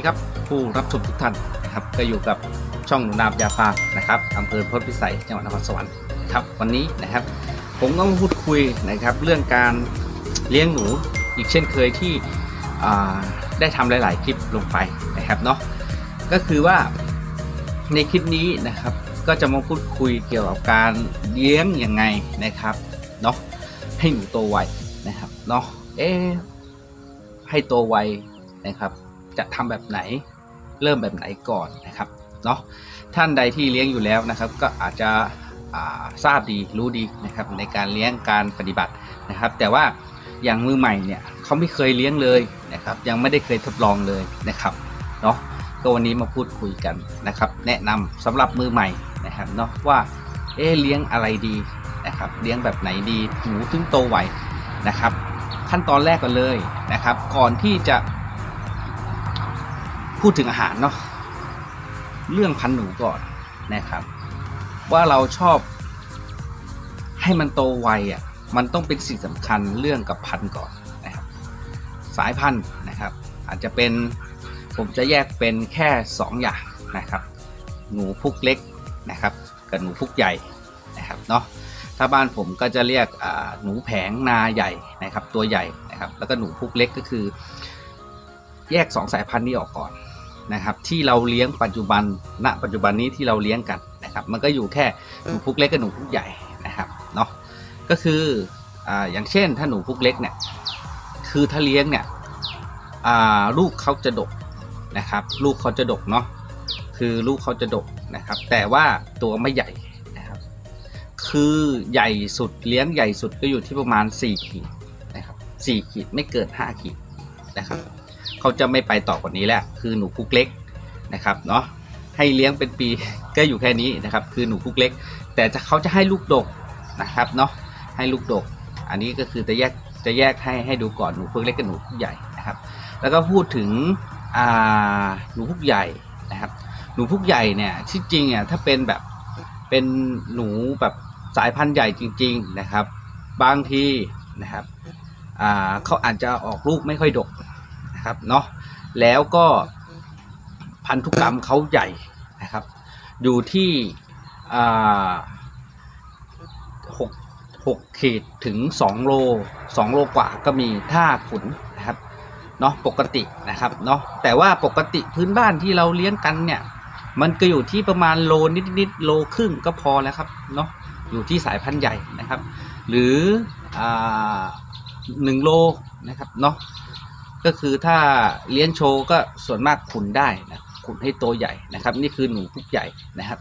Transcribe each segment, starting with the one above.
สดีครับผู้รับชมทุกท่านนะครับก็อยู่กับช่องหนูนามยาฟานะครับอำเภอพจน์พิสัยจังหวัดนครสวรรค์ครับวันนี้นะครับ ผมต้องพูดคุยนะครับ เรื่องการเลี้ยงหนูอีกเช่นเคยที่ได้ทำหลาย ๆ คลิปลงไปนะครับเนาะก็คือว่าในคลิปนี้นะครับ ก็จะมาพูดคุยเกี่ยวกับการเลี้ยงยังไงนะครับเนาะให้หนูโตไวนะครับเนาะเอ๊ให้โตไวนะครับ จะทำแบบไหน เริ่มแบบไหนก่อนนะครับเนาะท่านใดที่เลี้ยงอยู่แล้วนะครับ ก็อาจจะทราบดีรู้ดีนะครับในการเลี้ยงการปฏิบัตินะครับ แต่ว่าอย่างมือใหม่เนี่ยเขาไม่เคยเลี้ยงเลยนะครับ ยังไม่ได้เคยทดลองเลยนะครับเนาะก็วันนี้มาพูดคุยกันนะครับ แนะนำสำหรับมือใหม่นะครับเนาะว่าเอ๊เลี้ยงอะไรดีนะครับ เลี้ยงแบบไหนดีหนูถึงโตไหวนะครับ ขั้นตอนแรกก่อนเลยนะครับ ก่อนที่จะ พูดถึงอาหารเนาะเรื่องพันหนูก่อนนะครับ ว่าเราชอบ ให้มันโตไวอะมันต้องเป็นสิ่งสำคัญเรื่องกับพันธุ์ก่อนนะครับ สายพันธุ์นะครับ อาจจะเป็นผมจะแยกเป็นแค่ 2 อย่างนะครับ หนูพุกเล็กนะครับกับหนูพุกใหญ่นะครับเนาะถ้าบ้านผมก็จะเรียกหนูแผงนาใหญ่นะครับ ตัวใหญ่นะครับ แล้วก็หนูพุกเล็กก็คือ แยก 2 สายพันธุ์นี้ออกก่อน นะครับที่เราเลี้ยงปัจจุบันณปัจจุบันนี้ที่เราเลี้ยงกันนะครับมันก็อยู่แค่หนูพุกเล็กกับหนูพุกใหญ่นะครับเนาะก็คืออ่าอย่างเช่นถ้าหนูพุกเล็กเนี่ยคือถ้าเลี้ยงเนี่ยอ่าลูกเขาจะดกนะครับลูกเขาจะดกเนาะคือลูกเขาจะดกนะครับ แต่ว่าตัวไม่ใหญ่นะครับ คือใหญ่สุดเลี้ยงใหญ่สุดก็อยู่ที่ประมาณ4ขีดนะครับ4ขีดไม่เกิน5ขีดนะครับ เขาจะไม่ไปต่อกว่านี้แล้วคือหนูพุกเล็กนะครับเนาะให้เลี้ยงเป็นปีก็อยู่แค่นี้นะครับ คือหนูพุกเล็ก แต่จะเขาจะให้ลูกดกนะครับเนาะให้ลูกดก อันนี้ก็คือจะแยกจะแยกให้ให้ดูก่อนหนูพุกเล็กกับหนูพุกใหญ่นะครับ แล้วก็พูดถึงหนูพุกใหญ่นะครับ หนูพุกใหญ่เนี่ยที่จริงอะถ้าเป็นแบบเป็นหนูแบบสายพันธุ์ใหญ่จริง ๆนะครับ บางทีนะครับเขาอาจจะออกลูกไม่ค่อยดก นะครับเนาะแล้วก็พันธุกรรมเขาใหญ่นะครับ อยู่ที่หกหกขีดถึงสองโลสองโลกว่าก็มีถ้าขุนนะครับเนาะปกตินะครับเนาะแต่ว่าปกติพื้นบ้านที่เราเลี้ยงกันเนี่ย มันก็อยู่ที่ประมาณโลนิดๆโลครึ่งก็พอแล้วครับเนาะอยู่ที่สายพันธุ์ใหญ่นะครับ หรืออหนึ่งโลนะครับเนาะ ก็คือถ้าเลี้ยงโชว์ก็ส่วนมากขุนได้นะขุนให้โตใหญ่นะครับ นี่คือหนูพุกใหญ่นะครับ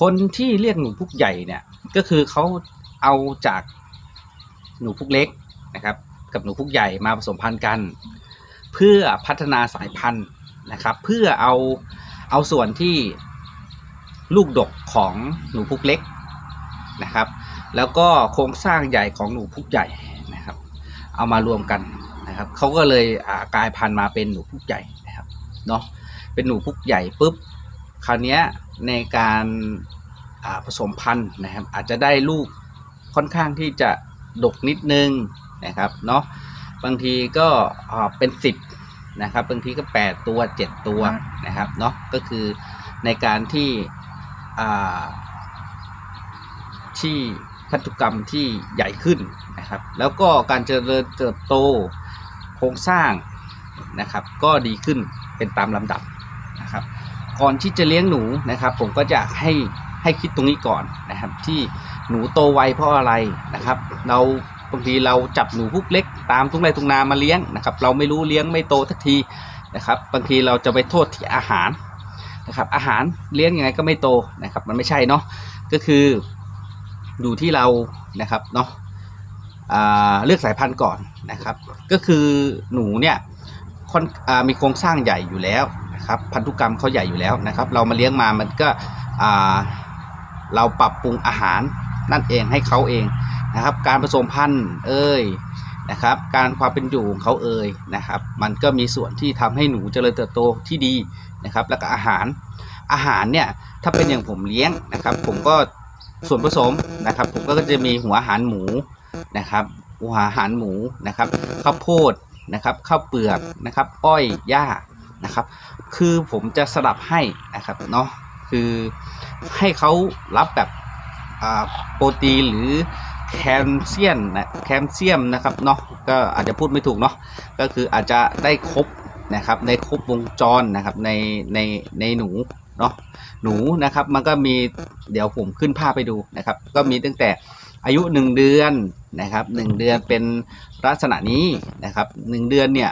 คนที่เรียกหนูพุกใหญ่เนี่ยก็คือเขาเอาจากหนูพุกเล็กนะครับ กับหนูพุกใหญ่มาผสมพันธุ์กัน เพื่อพัฒนาสายพันธุ์นะครับ เพื่อเอาเอาส่วนที่ลูกดกของหนูพุกเล็กนะครับ แล้วก็โครงสร้างใหญ่ของหนูพุกใหญ่นะครับ เอามารวมกัน นะครับเขาก็เลยกลายพันธุ์มาเป็นหนูพุกใหญ่นะครับเนาะเป็นหนูพุกใหญ่ปุ๊บคราวนี้ในการผสมพันธุ์นะครับ อาจจะได้ลูกค่อนข้างที่จะดกนิดนึงนะครับเนาะบางทีก็เป็น10นะครับบางทีก็ 8 ตัว 7 ตัวนะครับเนาะก็คือในการที่ที่พันธุกรรมที่ใหญ่ขึ้นนะครับ แล้วก็การเจริญเติบโต ครงสร้างนะครับ ก็ดีขึ้นเป็นตามลำดับนะครับ ก่อนที่จะเลี้ยงหนูนะครับ ผมก็จะให้ให้คิดตรงนี้ก่อนนะครับ ที่หนูโตไวเพราะอะไรนะครับ เราบางทีเราจับหนูพุกเล็ก ตามทุ่งไร่ทุ่งนามาเลี้ยงนะครับ เราไม่รู้เลี้ยงไม่โตทักทีนะครับ บางทีเราจะไปโทษที่อาหารนะครับ อาหารเลี้ยงยังไงก็ไม่โตนะครับ มันไม่ใช่เนาะก็คือดูที่เรานะครับเนาะ เลือกสายพันธุ์ก่อนนะครับ ก็คือหนูเนี่ยมีโครงสร้างใหญ่อยู่แล้วนะครับพันธุกรรมเขาใหญ่อยู่แล้วนะครับ เรามาเลี้ยงมามันก็เราปรับปรุงอาหารนั่นเองให้เขาเองนะครับ การผสมพันธุ์เอ่ยนะครับ การความเป็นอยู่ของเขาเอ่ยนะครับ มันก็มีส่วนที่ทำให้หนูเจริญเติบโตที่ดีนะครับ แล้วก็อาหารอาหารเนี่ยถ้าเป็นอย่างผมเลี้ยงนะครับ ผมก็ส่วนผสมนะครับ ผมก็จะมีหัวอาหารหมู นะครับหัวอาหารหมูนะครับข้าวโพดนะครับข้าวเปลือกนะครับ อ้อยหญ้านะครับ คือผมจะสลับให้นะครับเนาะคือให้เขารับแบบโปรตีนหรือแคลเซียมนะแคลเซียมนะครับเนาะก็อาจจะพูดไม่ถูกเนาะก็คืออาจจะได้ครบนะครับในครบวงจรนะครับในในในหนูเนาะหนูนะครับมันก็มีเดี๋ยวผมขึ้นภาพไปดูนะครับ ก็มีตั้งแต่อายุ 1 เดือน นะครับ1เดือนเป็นลักษณะนี้นะครับ1เดือนเนี่ย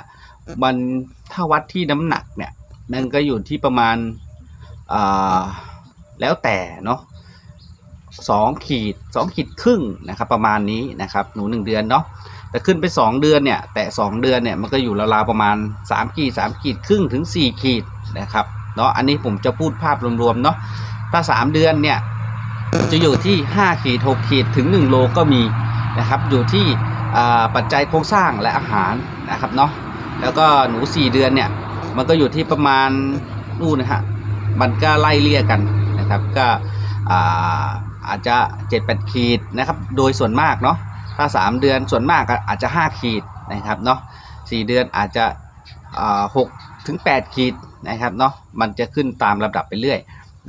มันถ้าวัดที่น้ำหนักเนี่ยมันก็อยู่ที่ประมาณแล้วแต่เนาะสองขีดสองขีดครึ่งนะครับประมาณนี้นะครับหนู1เดือนเนาะแต่ขึ้นไป 2 เดือนเนี่ยแต่ 2 เดือนเนี่ยมันก็อยู่ราวๆประมาณ 3 ขีด3ขีดครึ่งถึง 4 ขีดนะครับเนาะอันนี้ผมจะพูดภาพรวมๆเนาะถ้า 3 เดือนเนี่ยจะอยู่ที่ 5 ขีด 6 ขีดถึง 1 โลก็มี นะครับอยู่ที่ปัจจัยโครงสร้างและอาหารนะครับเนาะแล้วก็หนู 4 เดือนเนี่ยมันก็อยู่ที่ประมาณนู่นนะฮะมันก็ไล่เลี่ยกันนะครับก็อาอาจจะ 7-8 ขีดนะครับโดยส่วนมากเนาะถ้า 3 เดือนส่วนมากอาจจะ 5 ขีดนะครับเนาะ4เดือนอาจจะอ่า6ถึง 8 ขีดนะครับเนาะมันจะขึ้นตามลำดับไปเรื่อย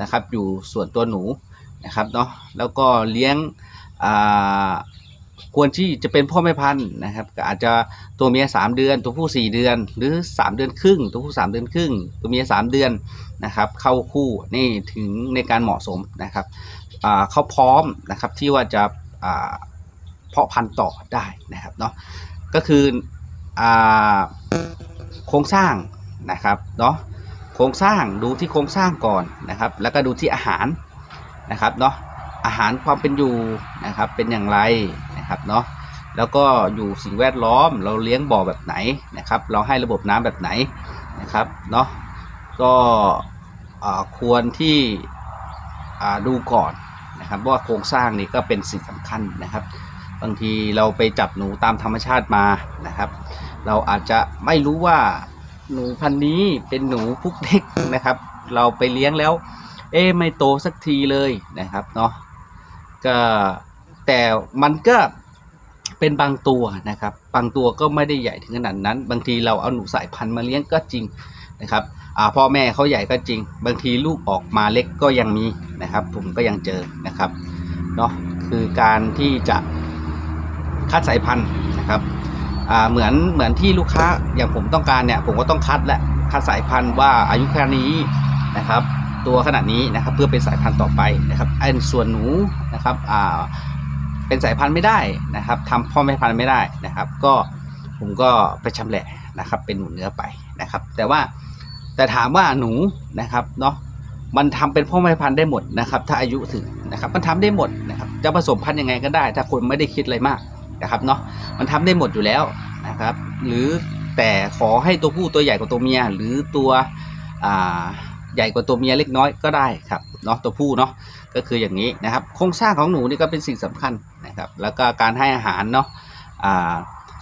นะครับอยู่ส่วนตัวหนูนะครับเนาะแล้วก็เลี้ยง ควรที่จะเป็นพ่อแม่พันธุ์นะครับก็อาจจะตัวเมีย3เดือน ตัวผู้ 4 เดือน หรือ 3 เดือนครึ่ง ตัวผู้ 3 เดือนครึ่ง ตัวเมีย 3 เดือนนะครับ เข้าคู่นี่ถึงในการเหมาะสมนะครับเขาพร้อมนะครับที่ว่าจะเพาะพันธุ์ต่อได้นะครับเนาะก็คืออโครงสร้างนะครับเนาะโครงสร้างดูที่โครงสร้างก่อนนะครับ แล้วก็ดูที่อาหารนะครับเนาะอาหารความเป็นอยู่นะครับเป็นอย่างไร นะครับเนาะแล้วก็อยู่สิ่งแวดล้อมเราเลี้ยงบ่อแบบไหนนะครับ เราให้ระบบน้ำแบบไหนนะครับเนาะก็ควรที่ดูก่อนนะครับว่าโครงสร้างนี่ก็เป็นสิ่งสำคัญนะครับ บางทีเราไปจับหนูตามธรรมชาติมานะครับ เราอาจจะไม่รู้ว่าหนูพันธุ์นี้เป็นหนูพุกเด็กนะครับ เราไปเลี้ยงแล้ว เอ๊ไม่โตสักทีเลยนะครับเนาะก็ แต่มันก็เป็นบางตัวนะครับ บางตัวก็ไม่ได้ใหญ่ถึงขนาดนั้น บางทีเราเอาหนูสายพันธุ์มาเลี้ยงก็จริงนะครับพ่อแม่เขาใหญ่ก็จริง บางทีลูกออกมาเล็กก็ยังมีนะครับ ผมก็ยังเจอนะครับเนาะคือการที่จะคัดสายพันธุ์นะครับเหมือนเหมือนที่ลูกค้าอย่างผมต้องการเนี่ย ผมก็ต้องคัดและคัดสายพันธุ์ว่าอายุแค่นี้นะครับ ตัวขนาดนี้นะครับเพื่อเป็นสายพันธุ์ต่อไปนะครับไอ้ส่วนหนูนะครับอ่า เป็นสายพันธุ์ไม่ได้นะครับทำพ่อแม่พันธุ์ไม่ได้นะครับ ก็ผมก็ไปชำแหละนะครับ เป็นหนูเนื้อไปนะครับ แต่ว่าแต่ถามว่าหนูนะครับเนาะมันทำเป็นพ่อแม่พันธุ์ได้หมดนะครับ ถ้าอายุถึงนะครับ มันทำได้หมดนะครับ จะผสมพันธุ์ยังไงก็ได้ ถ้าคนไม่ได้คิดอะไรมากนะครับเนาะมันทำได้หมดอยู่แล้วนะครับ หรือแต่ขอให้ตัวผู้ตัวใหญ่กว่าตัวเมีย หรือตัวใหญ่กว่าตัวเมียเล็กน้อยก็ได้ครับ เนาะตัวผู้เนาะก็คืออย่างนี้นะครับโครงสร้างของหนูนี่ก็เป็นสิ่งสำคัญนะครับแล้วก็การให้อาหารเนาะอ่า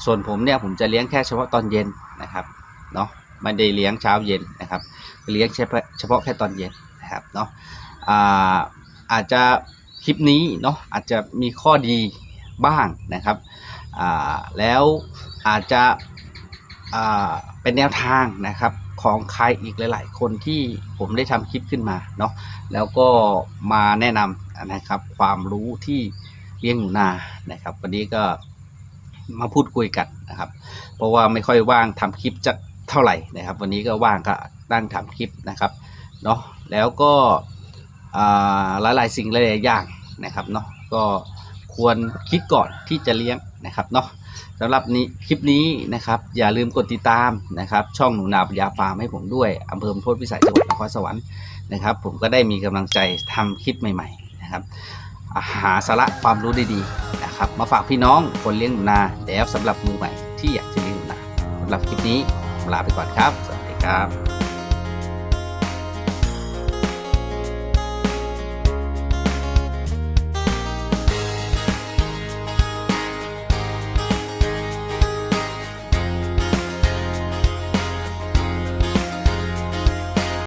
ส่วนผมเนี่ยผมจะเลี้ยงแค่เฉพาะตอนเย็นนะครับเนาะไม่ได้เลี้ยงเช้าเย็นนะครับเลี้ยงเฉพาะเฉพาะแค่ตอนเย็นนะครับเนาะอ่าอาจจะคลิปนี้เนาะอาจจะมีข้อดีบ้างนะครับแล้วอาจจะเป็นแนวทางนะครับ ของใครอีกหลาย ๆ คนที่ผมได้ทำคลิปขึ้นมาเนาะแล้วก็มาแนะนำนะครับความรู้ที่เลี้ยงหนูนานะครับ วันนี้ก็มาพูดคุยกันนะครับ เพราะว่าไม่ค่อยว่างทำคลิปจะเท่าไหร่นะครับ วันนี้ก็ว่างก็นั่งทำคลิปนะครับเนาะแล้วก็หลายๆสิ่งหลายๆอย่างนะครับเนาะก็ควรคิดก่อนที่จะเลี้ยง นะครับเนาะสำหรับนี้คลิปนี้นะครับอย่าลืมกดติดตามนะครับ ช่องหนูนาปัญญาฟาร์มให้ผมด้วยอำเภอพนพิสัยจังหวัดนครสวรรค์นะครับ ผมก็ได้มีกำลังใจทำคลิปใหม่ ๆ นะครับ หาสาระความรู้ดีๆนะครับ มาฝากพี่น้องคนเลี้ยงหนูนาแล้วสำหรับมือใหม่ที่อยากจะเลี้ยงหนูนาสำหรับคลิปนี้ลาไปก่อนครับ สวัสดีครับ